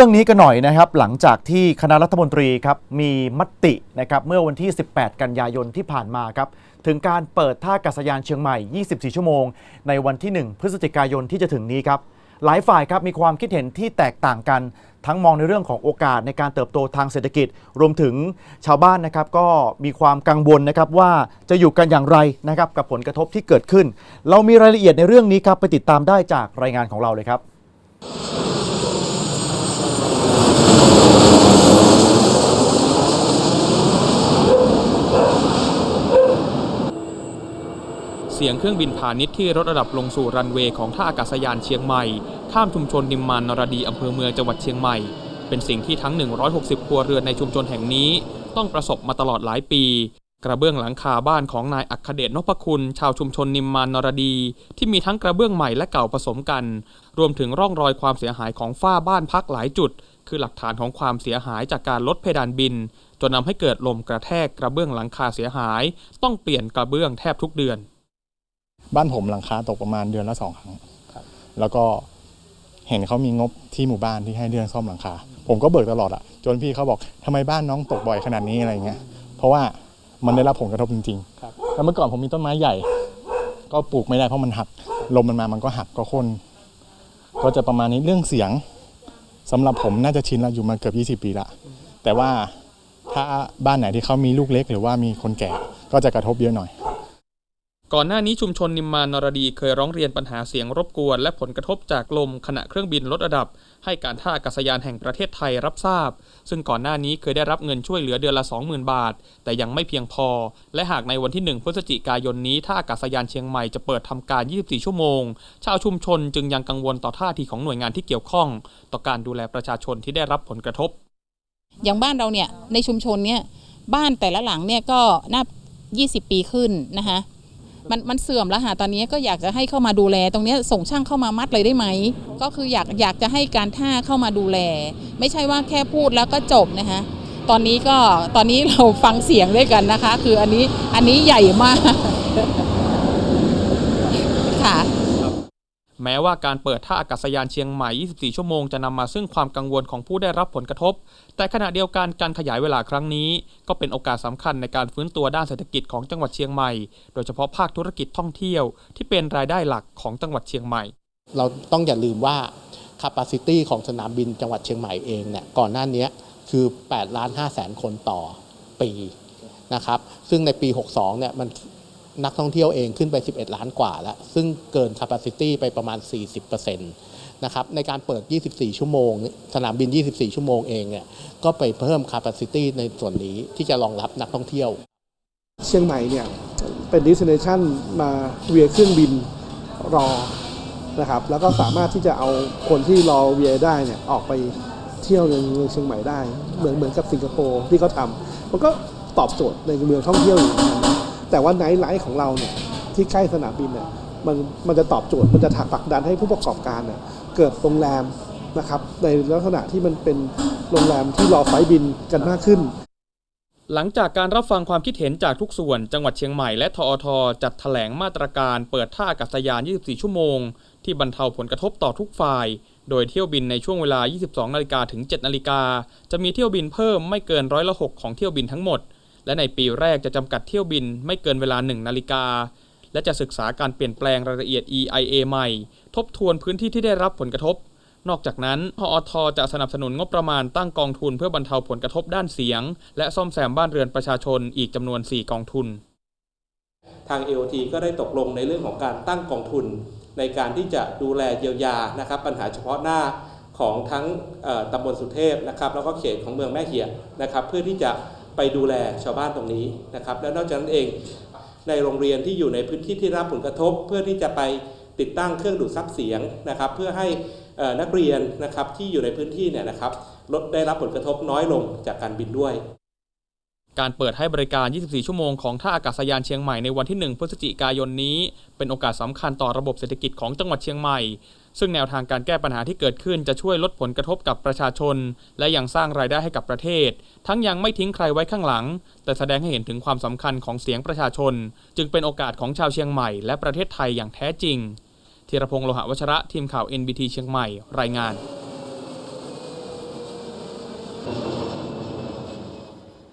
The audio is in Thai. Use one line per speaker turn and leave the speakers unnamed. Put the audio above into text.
รื่องนี้กันหน่อยนะครับ หลังจากที่คณะรัฐมนตรีครับมีมตินะครับเมื่อวันที่ 18 กันยายนที่ผ่านมาครับถึงการเปิดท่าอากาศยานเชียงใหม่ 24 ชั่วโมง ในวันที่ 1 พฤศจิกายนที่จะถึงนี้ครับหลายฝ่ายครับมีความคิดเห็นที่แตกต่างกัน ทั้งมองในเรื่องของโอกาสในการเติบโตทางเศรษฐกิจ รวมถึงชาวบ้านนะครับก็มีความกังวลนะครับว่าจะอยู่กันอย่างไรนะครับกับผลกระทบที่เกิดขึ้น เรามีรายละเอียดในเรื่องนี้ครับไปติดตามได้จากรายงานของเราเลยครับ
เสียงเครื่องบินพาณิชย์ที่ลดระดับลงสู่รันเวย์ของท่าอากาศยานเชียงใหม่ ข้ามชุมชนนิมมานนรดีอำเภอเมืองจังหวัดเชียงใหม่ เป็นสิ่งที่ทั้ง 160 ครัวเรือนในชุมชนแห่งนี้ ต้องประสบมาตลอดหลายปี กระเบื้องหลังคาบ้านของนายอัคเดชนพคุณ ชาวชุมชนนิมมานนรดี ที่มีทั้งกระเบื้องใหม่และเก่าผสมกัน รวมถึงร่องรอยความเสียหายของฝ้าบ้านพักหลายจุด คือหลักฐานของความเสียหายจากการลดเพดานบินจนนำให้เกิดลมกระแทกกระเบื้องหลังคาเสียหาย ต้องเปลี่ยนกระเบื้องแทบทุกเดือน
บ้านผมหลังคาตกประมาณเดือนละสองครั้งแล้วก็เห็นเขามีงบที่หมู่บ้านที่ให้เดือนซ่อมหลังคา ผมก็เบิกตลอดอะจนพี่เขาบอกทำไมบ้านน้องตกบ่อยขนาดนี้อะไรเงี้ย เพราะว่ามันได้รับผลกระทบจริงๆแล้วเมื่อก่อนผมมีต้นไม้ใหญ่ ก็ปลูกไม่ได้เพราะมันหัก ลมมันมามันก็หักก็โค่นก็จะประมาณนี้เรื่องเสียงสำหรับผมน่าจะชินแล้วอยู่มาเกือบ20 ปีละ แต่ว่าถ้าบ้านไหนที่เขามีลูกเล็ก หรือว่ามีคนแก่ก็จะกระทบเยอะหน่อย
ก่อนหน้านี้ชุมชนนิมมานนรดีเคยร้องเรียนปัญหาเสียงรบกวน และผลกระทบจากลมขณะเครื่องบินลดระดับ ให้การท่าอากาศยานแห่งประเทศไทยรับทราบ ซึ่งก่อนหน้านี้เคยได้รับเงินช่วยเหลือเดือนละ 20,000 บาท แต่ยังไม่เพียงพอ และหากในวันที่ 1 พฤศจิกายนนี้ท่าอากาศยานเชียงใหม่จะเปิดทำการ 24 ชั่วโมง ชาวชุมชนจึงยังกังวลต่อท่าทีของหน่วยงานที่เกี่ยวข้อง ต่อการดูแลประชาชนที่ได้รับผลกระทบ
อย่างบ้านเราเนี่ยในชุมชนเนี่ยบ้านแต่ละหลังเนี่ยก็นับ 20 ปีขึ้นนะคะ มันมันเสื่อมแล้วค่ะตอนนี้ก็อยากจะให้เข้ามาดูแล ตรงนี้ส่งช่างเข้ามามัดเลยได้ไหม ก็คืออยากอยากจะให้การท่าเข้ามาดูแล ไม่ใช่ว่าแค่พูดแล้วก็จบนะคะตอนนี้ก็ตอนนี้เราฟังเสียงด้วยกันนะคะ คืออันนี้อันนี้ใหญ่มากค่ะ
แม้ว่าการเปิดท่าอากาศยานเชียงใหม่ 24 ชั่วโมงจะนำมาซึ่งความกังวลของผู้ได้รับผลกระทบ แต่ขณะเดียวกันการขยายเวลาครั้งนี้ ก็เป็นโอกาสสำคัญในการฟื้นตัวด้านเศรษฐกิจของจังหวัดเชียงใหม่ โดยเฉพาะภาคธุรกิจท่องเที่ยว ที่เป็นรายได้หลักของจังหวัดเชียงใหม่
เราต้องอย่าลืมว่า capacity ของสนามบินจังหวัดเชียงใหม่เองเนี่ยก่อนหน้านี้คือ 8 ล้าน5แสนคนต่อปีนะครับ ซึ่งในปี 62 เนี่ยมัน นักท่องเที่ยวเองขึ้นไป 11 ล้านกว่าแล้ว ซึ่งเกิน capacity ไปประมาณ 40%นะครับในการเปิด 24 ชั่วโมง สนามบิน 24 ชั่วโมงเองเนี่ยก็ไปเพิ่ม capacity ในส่วนนี้ที่จะรองรับนักท่องเที่ยว
เชียงใหม่เนี่ยเป็นดิสเนชันมาเวียเครื่องบินรอนะครับแล้วก็สามารถที่จะเอาคนที่รอเวียได้เนี่ยออกไปเที่ยวในเมืองเชียงใหม่ได้ เหมือนเหมือนกับสิงคโปร์ที่เขาทำมันก็ตอบโจทย์ในเมืองท่องเที่ยวอยู่ แต่ว่าไนท์ไลฟ์ของเราเนี่ยที่ใกล้สนามบินเนี่ยมันมันจะตอบโจทย์มันจะถักผลักดันให้ผู้ประกอบการเนี่ยเกิดโรงแรมนะครับในลักษณะที่มันเป็นโรงแรมที่รอไฟบินกันมากขึ้น
หลังจากการรับฟังความคิดเห็นจากทุกส่วน จังหวัดเชียงใหม่และทอทจัดแถลงมาตรการเปิดท่าอากาศยาน 24 ชั่วโมง ที่บรรเทาผลกระทบต่อทุกฝ่าย โดยเที่ยวบินในช่วงเวลา 22 นาฬิกาถึง 7 นาฬิกาจะมีเที่ยวบินเพิ่มไม่เกินร้อยละ 6 ของเที่ยวบินทั้งหมด และในปีแรกจะจำกัดเที่ยวบินไม่เกินเวลา 1 นาฬิกา และจะศึกษาการเปลี่ยนแปลงรายละเอียด EIA ใหม่ ทบทวนพื้นที่ที่ได้รับผลกระทบ นอกจากนั้นพอทจะสนับสนุนงบประมาณตั้งกองทุนเพื่อบรรเทาผลกระทบด้านเสียง และซ่อมแซมบ้านเรือนประชาชนอีกจำนวน 4 กองทุน
ทาง AOT ก็ได้ตกลงในเรื่องของการตั้งกองทุน ในการที่จะดูแลเยียวยานะครับปัญหาเฉพาะหน้าของทั้งตำบลสุเทพนะครับแล้วก็เขตของเมืองแม่เหียนะครับเพื่อที่จะ ไปดูแลชาวบ้านตรงนี้นะครับ และนอกจากนั้นเองในโรงเรียนที่อยู่ในพื้นที่ที่รับผลกระทบ เพื่อที่จะไปติดตั้งเครื่องดูดซับเสียงนะครับ เพื่อให้นักเรียนนะครับที่อยู่ในพื้นที่เนี่ยนะครับลดได้รับผลกระทบน้อยลงจากการบินด้วย
การเปิดให้บริการ 24 ชั่วโมงของท่าอากาศยานเชียงใหม่ในวันที่ 1 พฤศจิกายนนี้ เป็นโอกาสสำคัญต่อระบบเศรษฐกิจของจังหวัดเชียงใหม่ ซึ่งแนวทางการแก้ปัญหาที่เกิดขึ้นจะช่วยลดผลกระทบกับประชาชน และยังสร้างรายได้ให้กับประเทศ ทั้งยังไม่ทิ้งใครไว้ข้างหลัง แต่แสดงให้เห็นถึงความสำคัญของเสียงประชาชน จึงเป็นโอกาสของชาวเชียงใหม่และประเทศไทยอย่างแท้จริงธีรพงศ์โลหะวัชระทีมข่าว NBT เชียงใหม่รายงาน